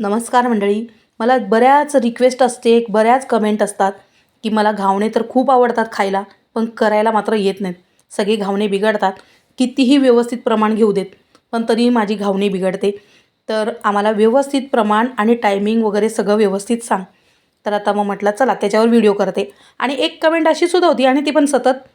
नमस्कार मंडळी. मला बऱ्याच रिक्वेस्ट असते बऱ्याच कमेंट असतात की मला घावणे तर खूप आवडतात खायला पण करायला मात्र येत नाहीत. सगळे घावणे बिघडतात. कितीही व्यवस्थित प्रमाण घेऊ देत पण तरीही माझी घावणे बिघडते. तर आम्हाला व्यवस्थित प्रमाण आणि टायमिंग वगैरे सगळं व्यवस्थित सांग. तर आता मग म्हटलं चला त्याच्यावर व्हिडिओ करते. आणि एक कमेंट अशी सुद्धा होती आणि ती पण सतत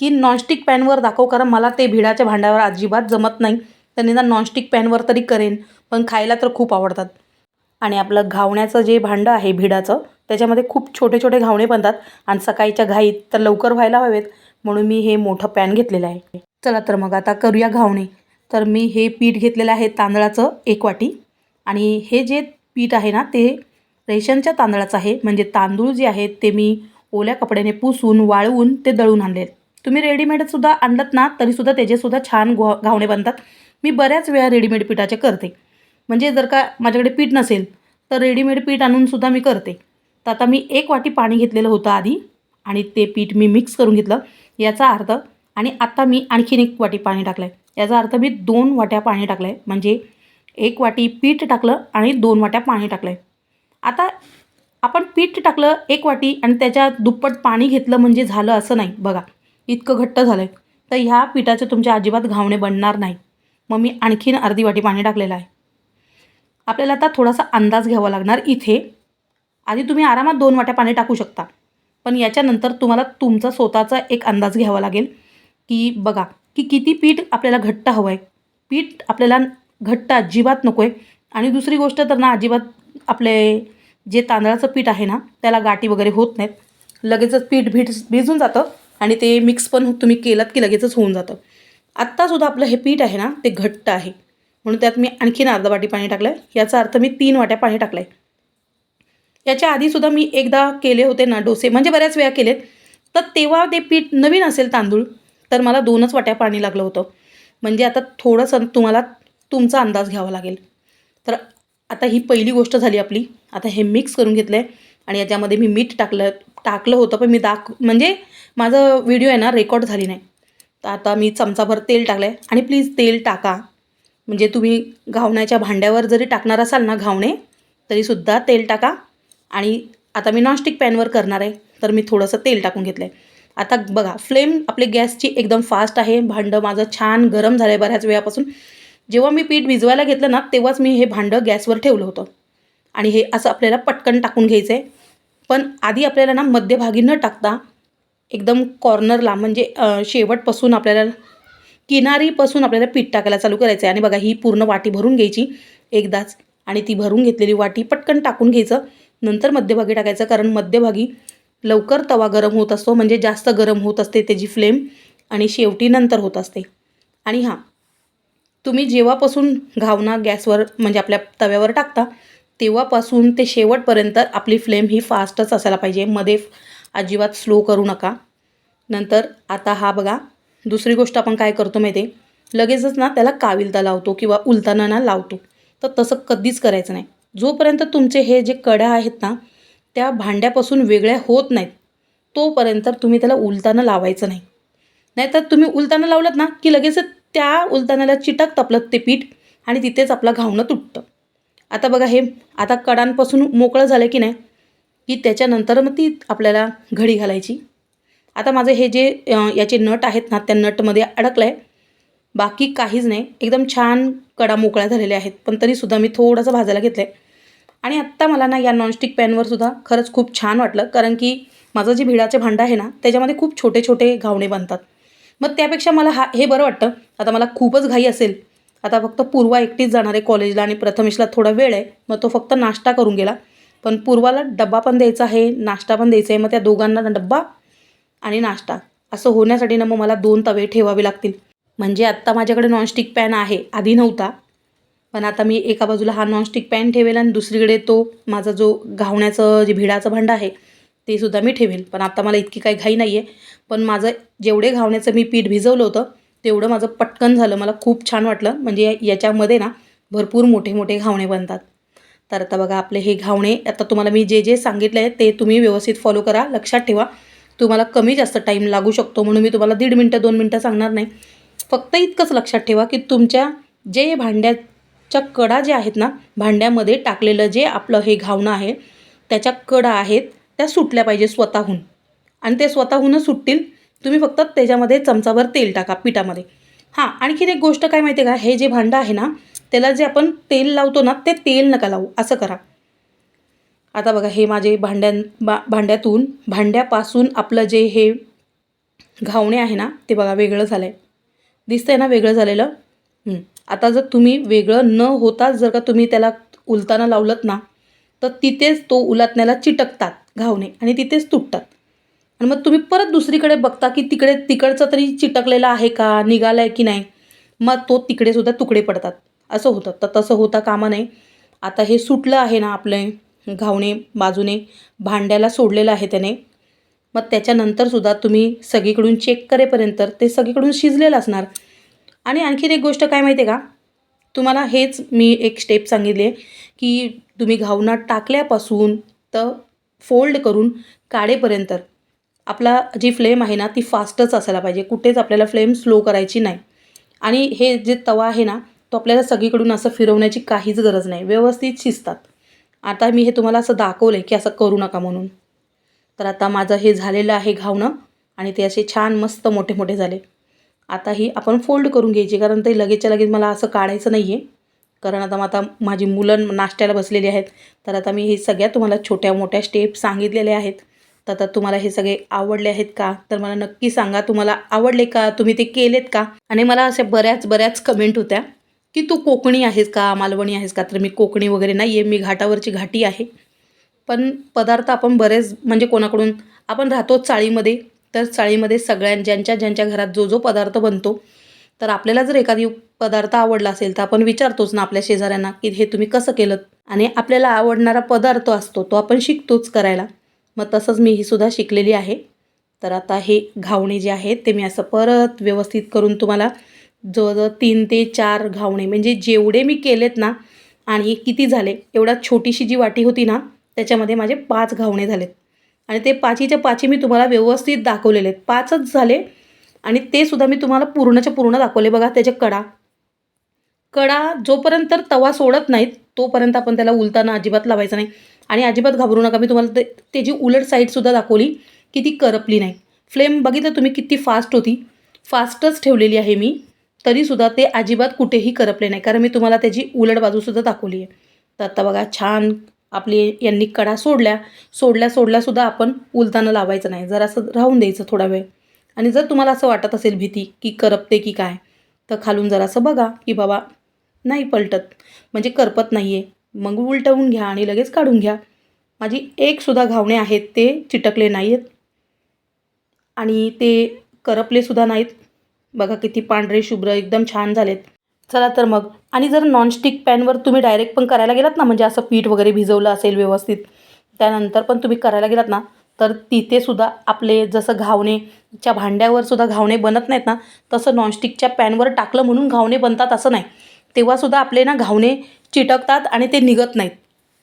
की नॉनस्टिक पॅनवर दाखव कारण मला ते भिडाच्या भांड्यावर अजिबात जमत नाही. तर निदान नॉनस्टिक पॅनवर तरी करेन पण खायला तर खूप आवडतात. आणि आपलं घावण्याचं जे भांडं आहे भिडाचं त्याच्यामध्ये खूप छोटे छोटे घावणे बनतात आणि सकाळीच्या घाईत तर लवकर व्हायला हवेत म्हणून मी हे मोठं पॅन घेतलेलं आहे. चला तर मग आता करूया घावणे. तर मी हे पीठ घेतलेलं आहे तांदळाचं एक वाटी आणि हे जे पीठ आहे ना ते रेशनच्या तांदळाचं आहे. म्हणजे तांदूळ जे आहेत ते मी ओल्या कपड्याने पुसून वाळवून ते दळून आणले तुम्ही रेडीमेडसुद्धा आणलं ना तरीसुद्धा त्याचेसुद्धा छान घावणे बनतात. मी बऱ्याच वेळा रेडीमेड पिठाचे करते. म्हणजे जर का माझ्याकडे पीठ नसेल तर रेडीमेड पीठ आणूनसुद्धा मी करते. तर आता मी एक वाटी पाणी घेतलेलं होतं आधी आणि ते पीठ मी मिक्स करून घेतलं. याचा अर्थ आणि आत्ता मी आणखीन एक वाटी पाणी टाकलं आहे याचा अर्थ मी दोन वाट्या पाणी टाकलं आहे म्हणजे एक वाटी पीठ टाकलं आणि दोन वाट्या पाणी टाकलं आहे आता आपण पीठ टाकलं एक वाटी आणि त्याच्या दुप्पट पाणी घेतलं म्हणजे झालं असं नाही. बघा इतकं घट्ट झालं आहे तर ह्या पिठाचं तुमच्या अजिबात घावणे बनणार नाही. मग मी आणखीन अर्धी वाटी पाणी टाकलेलं आहे. आपल्याला आता थोडासा अंदाज घ्यावा लागणार इथे. आधी तुम्ही आरामात दोन वाट्या पाणी टाकू शकता. पण याच्यानंतर तुम्हाला तुमचा स्वतःचा एक अंदाज घ्यावा लागेल की बघा की किती पीठ आपल्याला घट्ट हवं आहे पीठ आपल्याला घट्ट अजिबात नको आहे आणि दुसरी गोष्ट तर ना अजिबात आपले जे तांदळाचं पीठ आहे ना त्याला गाठी वगैरे होत नाहीत. लगेचच पीठ भीट भिजून जातं आणि ते मिक्स पण तुम्ही केलं की लगेचच होऊन जातं. आत्तासुद्धा आपलं हे पीठ आहे ना ते घट्ट आहे. म्हणून त्यात मी आणखीन अर्धा वाटी पाणी टाकलं आहे याचा अर्थ मी तीन वाट्या पाणी टाकलं आहे याच्या आधीसुद्धा मी एकदा केले होते ना डोसे म्हणजे बऱ्याच वेळा केलेत. तर तेव्हा ते पीठ नवीन असेल तांदूळ तर मला दोनच वाट्या पाणी लागलं होतं. म्हणजे आता थोडंसं तुम्हाला तुमचा अंदाज घ्यावा लागेल. तर आता ही पहिली गोष्ट झाली आपली. आता हे मिक्स करून घेतलं आहे आणि याच्यामध्ये मी मीठ टाकलं टाकलं होतं पण मी दाख म्हणजे माझं व्हिडिओ आहे ना रेकॉर्ड झाली नाही. तर आता मी चमचाभर तेल टाकलं आहे आणि प्लीज तेल टाका. म्हणजे तुम्ही घावण्याच्या भांड्यावर जरी टाकणार असाल ना घावणे तरीसुद्धा तेल टाका. आणि आता मी नॉनस्टिक पॅनवर करणार आहे तर मी थोडंसं तेल टाकून घेतलं आहे आता बघा फ्लेम आपली गॅसची एकदम फास्ट आहे भांडं माझं छान गरम झालं आहे बऱ्याच वेळापासून. जेव्हा मी पीठ भिजवायला घेतलं ना तेव्हाच मी हे भांडं गॅसवर ठेवलं होतं. आणि हे असं आपल्याला पटकन टाकून घ्यायचं आहे पण आधी आपल्याला ना मध्यभागी न टाकता एकदम कॉर्नरला म्हणजे शेवटपासून आपल्याला किनारीपासून आपल्याला पीठ टाकायला चालू करायचं आहे आणि बघा ही पूर्ण वाटी भरून घ्यायची एकदाच. आणि ती भरून घेतलेली वाटी पटकन टाकून घ्यायचं. नंतर मध्यभागी टाकायचं कारण मध्यभागी लवकर तवा गरम होत असतो. म्हणजे जास्त गरम होत असते त्याची फ्लेम आणि शेवटी नंतर होत असते. आणि हां तुम्ही जेव्हापासून घावना गॅसवर म्हणजे आपल्या तव्यावर टाकता तेव्हापासून ते शेवटपर्यंत आपली फ्लेम ही फास्टच असायला पाहिजे. मध्ये अजिबात स्लो करू नका. नंतर आता हा बघा दुसरी गोष्ट आपण काय करतो माहिती आहे लगेचच ना त्याला काविलता लावतो किंवा उलताना ना लावतो. तर तसं कधीच करायचं नाही. जोपर्यंत तुमचे हे जे कड्या आहेत ना त्या भांड्यापासून वेगळ्या होत नाहीत तोपर्यंत तुम्ही त्याला उलताना लावायचं नाही. नाहीतर तुम्ही उलताना लावलं ना की लगेच त्या उलतानाला चिटक आपलं ते पीठ आणि तिथेच आपलं घावणं तुटतं. आता बघा हे आता कडांपासून मोकळं झालं की नाही की त्याच्यानंतर मग ती आपल्याला घडी घालायची. आता माझे हे जे याचे नट आहेत ना त्या नटमध्ये अडकलं आहे बाकी काहीच नाही. एकदम छान कडा मोकळ्या झालेल्या आहेत. पण तरीसुद्धा मी थोडंसं भाजायला घेतलं आहे आणि आत्ता मला ना या नॉनस्टिक पॅनवर सुद्धा खरंच खूप छान वाटलं. कारण की माझं जे भिडाचे भांडं आहे ना त्याच्यामध्ये खूप छोटे छोटे घावणे बनतात. मग त्यापेक्षा मला हा हे बरं वाटतं. आता मला खूपच घाई असेल. आता फक्त पूर्वा एकटीच जाणार आहे कॉलेजला आणि प्रथमेशला थोडा वेळ आहे. मग तो फक्त नाश्ता करून गेला. पण पूर्वाला डब्बा पण द्यायचा आहे नाश्ता पण द्यायचा आहे. मग त्या दोघांना डब्बा आणि नाश्ता. असं होण्यासाठी ना मग मला दोन तवे ठेवावे लागतील. म्हणजे आत्ता माझ्याकडे नॉनस्टिक पॅन आहे. आधी नव्हता. पण आता मी एका बाजूला हा नॉनस्टिक पॅन ठेवेल आणि दुसरीकडे तो माझा जो घावण्याचं जे भिडाचं भांडं आहे ते सुद्धा मी ठेवेल. पण आता मला इतकी काही घाई नाही आहे पण माझं जेवढे घावण्याचं मी पीठ भिजवलं होतं तेवढं माझं पटकन झालं. मला खूप छान वाटलं. म्हणजे याच्यामध्ये ना भरपूर मोठे मोठे घावणे बनतात. तर आता बघा आपले हे घावणे आता तुम्हाला मी जे जे सांगितले आहे ते तुम्ही व्यवस्थित फॉलो करा. लक्षात ठेवा. तुम्हाला कमी जास्त टाईम लागू शकतो म्हणून मी तुम्हाला दीड मिनटं दोन मिनटं सांगणार नाही. फक्त इतकंच लक्षात ठेवा की तुमच्या जे भांड्याच्या कडा जे आहेत ना भांड्यामध्ये टाकलेलं जे आपलं हे घावणं आहे त्याच्या कडा आहेत त्या सुटल्या पाहिजे स्वतःहून. आणि ते स्वतःहूनच सुटतील तुम्ही फक्त त्याच्यामध्ये चमचाभर तेल टाका पिठामध्ये. हां आणखीन एक गोष्ट काय माहिती आहे का? हे जे भांडं आहे ना त्याला जे आपण तेल लावतो ना ते तेल नका लावू असं करा. आता बघा हे माझे भांड्यां बा भांड्यातून भांड्यापासून आपलं जे हे घावणे आहे ना ते बघा वेगळं झालं आहे दिसतंय ना वेगळं झालेलं? आता जर तुम्ही वेगळं न होताच जर का तुम्ही त्याला उलताना लावलत ना तर तिथेच तो उलातण्याला चिटकतात घावणे आणि तिथेच तुटतात. आणि मग तुम्ही परत दुसरीकडे बघता की तिकडे तिकडचं तरी चिटकलेलं आहे का निघालं आहे की नाही? मग तो तिकडेसुद्धा तुकडे पडतात. असं होतं. तर तसं होता कामा नये. आता हे सुटलं आहे ना आपलं घावणे बाजूने भांड्याला सोडलेलं आहे त्याने. मग त्याच्यानंतरसुद्धा तुम्ही सगळीकडून चेक करेपर्यंत ते सगळीकडून शिजलेलं असणार. आणि आणखीन एक गोष्ट काय माहिती आहे का? तुम्हाला हेच मी एक स्टेप सांगितली आहे की तुम्ही घावना टाकल्यापासून तर फोल्ड करून काढेपर्यंत आपला जी फ्लेम आहे ना ती फास्टच असायला पाहिजे. कुठेच आपल्याला फ्लेम स्लो करायची नाही. आणि हे जे तवा आहे ना तो आपल्याला सगळीकडून असं फिरवण्याची काहीच गरज नाही. व्यवस्थित शिजतात. आता मी हे तुम्हाला असं दाखवलं आहे की असं करू नका म्हणून. तर आता माझं हे झालेलं आहे घावणं आणि ते असे छान मस्त मोठे मोठे झाले. आता ही आपण फोल्ड करून घ्यायची कारण ते लगेचच्या लगेच मला असं काढायचं नाही आहे कारण आता मग आता माझी मुलं नाश्त्याला बसलेली आहेत. तर आता मी हे सगळ्या तुम्हाला छोट्या मोठ्या स्टेप सांगितलेल्या आहेत. तर आता तुम्हाला हे सगळे आवडले आहेत का? तर मला नक्की सांगा तुम्हाला आवडले का? तुम्ही ते केलेत का? आणि मला अशा बऱ्याच बऱ्याच कमेंट होत्या. की तू कोकणी आहेस का मालवणी आहेस का? तर मी कोकणी वगैरे नाही आहे मी घाटावरची घाटी आहे. पण पदार्थ आपण बरेच म्हणजे कोणाकडून आपण राहतो चाळीमध्ये. तर चाळीमध्ये सगळ्यां ज्यांच्या ज्यांच्या घरात जो जो पदार्थ बनतो तर आपल्याला जर एखादी पदार्थ आवडला असेल तर आपण विचारतोच ना आपल्या शेजाऱ्यांना की हे तुम्ही कसं केलं आणि आपल्याला आवडणारा पदार्थ असतो तो आपण शिकतोच करायला. मग तसंच मी ही सुद्धा शिकलेली आहे. तर आता हे घावणे जे आहेत ते मी असं परत व्यवस्थित करून तुम्हाला जवळजवळ तीन ते चार घावणे म्हणजे जेवढे मी केलेत ना आणि किती झाले एवढा छोटीशी जी वाटी होती ना त्याच्यामध्ये माझे पाच घावणे झालेत. आणि ते पाचीच्या पाची मी तुम्हाला व्यवस्थित दाखवलेले आहेत. पाचच झाले आणि ते सुद्धा मी तुम्हाला पूर्णच्या पूर्ण दाखवले बघा त्याच्या कडा. कडा जोपर्यंत तवा सोडत नाहीत तोपर्यंत आपण त्याला उलताना अजिबात लावायचं नाही. आणि अजिबात घाबरू नका मी तुम्हाला ते त्याची उलट साईडसुद्धा दाखवली की ती करपली नाही. फ्लेम बघितलं तुम्ही किती फास्ट होती. फास्टच ठेवलेली आहे मी. तरीसुद्धा ते अजिबात कुठेही करपले नाही. कारण मी तुम्हाला त्याची उलट बाजूसुद्धा दाखवली आहे तर आता बघा छान आपली यांनी कडा सोडल्या. सोडल्या सोडल्यासुद्धा आपण उलताना लावायचं नाही. जर असं राहून द्यायचं थोडा वेळ. आणि जर तुम्हाला असं वाटत असेल भीती की करपते की काय तर खालून जरासं बघा की बाबा नाही पलटत. म्हणजे करपत नाही आहे मग उलटवून घ्या आणि लगेच काढून घ्या. माझी एकसुद्धा घावणे आहेत ते चिटकले नाही आहेत आणि ते करपलेसुद्धा नाहीत. बघा किती पांढरे शुभ्र एकदम छान झालेत. चला तर मग. आणि जर नॉनस्टिक पॅनवर तुम्ही डायरेक्ट पण करायला गेलात ना म्हणजे असं पीठ वगैरे भिजवलं असेल व्यवस्थित त्यानंतर पण तुम्ही करायला गेलात ना तर तिथेसुद्धा आपले जसं घावणेच्या भांड्यावर सुद्धा घावणे बनत नाहीत ना तसं नॉनस्टिकच्या पॅनवर टाकलं म्हणून घावणे बनतात असं नाही. तेव्हासुद्धा आपले ना घावणे चिटकतात आणि ते निघत नाहीत.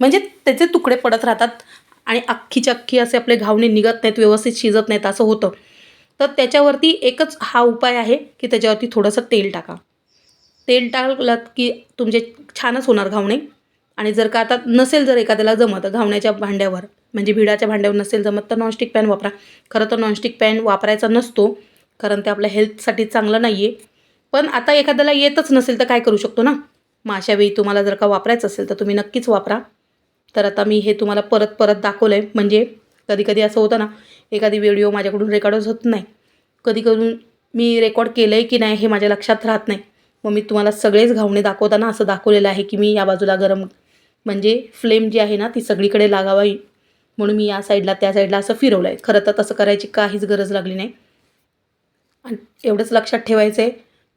म्हणजे त्याचे तुकडे पडत राहतात आणि अख्खीच्या अख्खी असे आपले घावणे निघत नाहीत व्यवस्थित शिजत नाहीत असं होतं. तर त्याच्यावरती एकच हा उपाय आहे की त्याच्यावरती थोडंसं तेल टाका. तेल टाकलं की तुमचे छानच होणार घावणे. आणि जर का आता नसेल जर एखाद्याला जमत घावण्याच्या भांड्यावर म्हणजे भिडाच्या भांड्यावर नसेल जमत तर नॉनस्टिक पॅन वापरा. खरं तर नॉनस्टिक पॅन वापरायचा नसतो कारण ते आपल्या हेल्थसाठी चांगलं नाही आहे पण आता एखाद्याला येतच नसेल तर काय करू शकतो ना? मग अशा वेळी तुम्हाला जर का वापरायचं असेल तर तुम्ही नक्कीच वापरा. तर आता मी हे तुम्हाला परत परत दाखवलं आहे म्हणजे कधी कधी असं होतं ना एखादी व्हिडिओ माझ्याकडून रेकॉर्डच होत नाही. कधी करून मी रेकॉर्ड केलं आहे की नाही हे माझ्या लक्षात राहत नाही. मग मी तुम्हाला सगळेच घावणे दाखवताना असं दाखवलेलं आहे की मी या बाजूला गरम म्हणजे फ्लेम जी आहे ना ती सगळीकडे लागावी. म्हणून मी या साईडला त्या साईडला असं फिरवलं आहे खरं तर तसं करायची काहीच गरज लागली नाही. आणि एवढंच लक्षात ठेवायचं आहे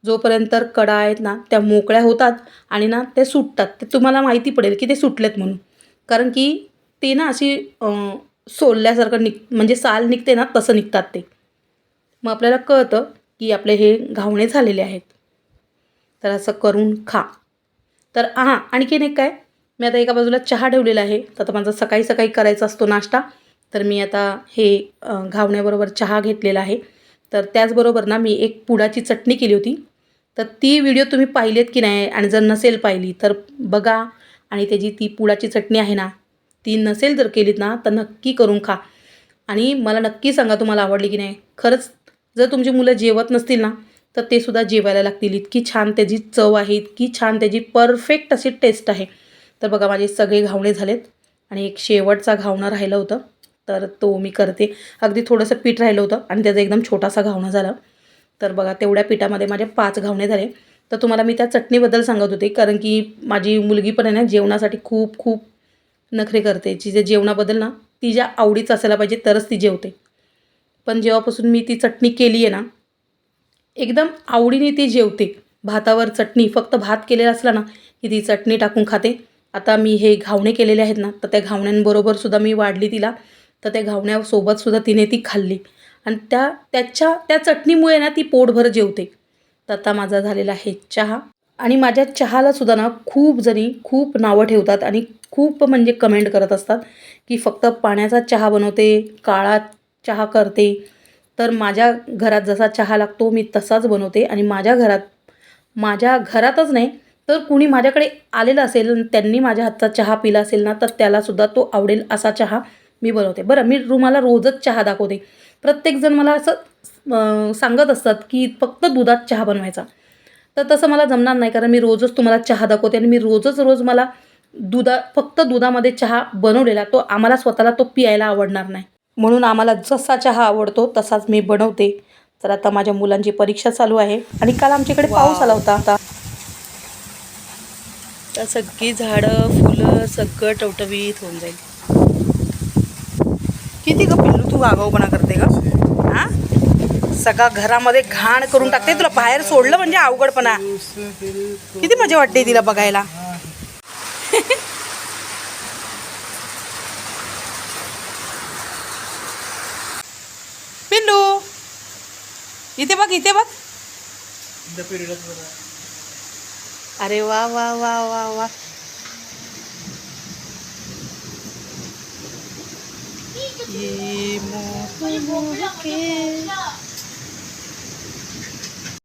जोपर्यंत कडा आहेत ना त्या मोकळ्या होतात आणि ना ते सुटतात. ते तुम्हाला माहिती पडेल की ते सुटलेत म्हणून. कारण की ते ना अशी सोलल्यासारखं निघ म्हणजे साल निघते ना तसं निघतात ते. मग आपल्याला कळतं की आपले हे घावणे झालेले आहेत. तर असं करून खा. तर हां आणखीन एक काय? मी आता एका बाजूला चहा ठेवलेला आहे. तर आता माझा सकाळी सकाळी करायचा असतो नाश्ता. तर मी आता हे घावण्याबरोबर चहा घेतलेला आहे. तर त्याचबरोबर ना मी एक पुडाची चटणी केली होती. तर ती व्हिडिओ तुम्ही पाहिलीत की नाही? आणि जर नसेल पाहिली तर बघा. आणि त्याची ती पुडाची चटणी आहे ना ती नसेल जर केलीत ना तर नक्की करून खा. आणि मला नक्की सांगा तुम्हाला आवडली की नाही. खरंच जर तुमची मुलं जेवत नसतील ना तर ते सुद्धा जेवायला लागतील. इतकी छान त्याची चव आहे इतकी छान त्याची परफेक्ट अशी टेस्ट आहे. तर बघा माझे सगळे घावणे झालेत आणि एक शेवटचा घावणं राहिलं होतं. तर तो मी करते. अगदी थोडंसं पीठ राहिलं होतं आणि त्याचा एकदम छोटासा घावणं झाला. तर बघा तेवढ्या पिठामध्ये माझे पाच घावणे झाले. तर तुम्हाला मी त्या चटणीबद्दल सांगत होते कारण की माझी मुलगी पण आहे ना जेवणासाठी खूप खूप नखरे करते. तिच्या जेवणाबद्दल ना तिच्या आवडीचं असायला पाहिजे तरच ती जेवते. पण जेव्हापासून मी ती चटणी केली आहे ना एकदम आवडीने ती जेवते. भातावर चटणी फक्त भात केलेला असला ना की ती चटणी टाकून खाते. आता मी हे घावणे केलेले आहेत ना तर त्या घावण्यांबरोबर सुद्धा मी वाढली तिला. तर त्या घावण्यासोबत सुद्धा तिने ती खाल्ली. आणि त्या त्याच्या त्या चटणीमुळे ना ती पोटभर जेवते. तर आता माझा झालेला आहे चहा. आणि माझ्या चहाला सुद्धा ना खूप जणी खूप नावं ठेवतात आणि खूप म्हणजे कमेंट करत असतात की फक्त पाण्याचा चहा बनवते काळा चहा करते तर माझ्या घरात जसा चहा लागतो मी तसाच बनवते. आणि माझ्या घरात माझ्या घरातच नाही तर कुणी माझ्याकडे आलेलं असेल त्यांनी माझ्या हातचा चहा पिला असेल ना तर त्यालासुद्धा तो आवडेल असा चहा मी बनवते. बरं मी रुमाला रोजच चहा दाखवते. प्रत्येकजण मला असं सांगत असतात की फक्त दुधात चहा बनवायचा. तर तसं मला जमणार नाही कारण मी रोजच तुम्हाला चहा दाखवते आणि मी रोजच रोज मला दुधा फक्त दुधामध्ये चहा बनवलेला तो आम्हाला स्वतःला तो पियायला आवडणार नाही. म्हणून आम्हाला जसा चहा आवडतो तसाच मी बनवते. तर आता माझ्या मुलांची परीक्षा चालू आहे आणि काल आमच्याकडे पाऊस आला होता. आता तर सगळी झाडं फुलं सगळं टवटवीत होऊन जाईल. किती ग पिल्लू तू आगाऊपणा करते ग? हा? सगळा घरामध्ये घाण करून टाकते. तुला बाहेर सोडलं म्हणजे अवघडपणा. किती मजा वाटते तिला बघायला? पिल्लू इथे बघ इथे बघ अरे वा वा वा वा वा ये मोह मोह के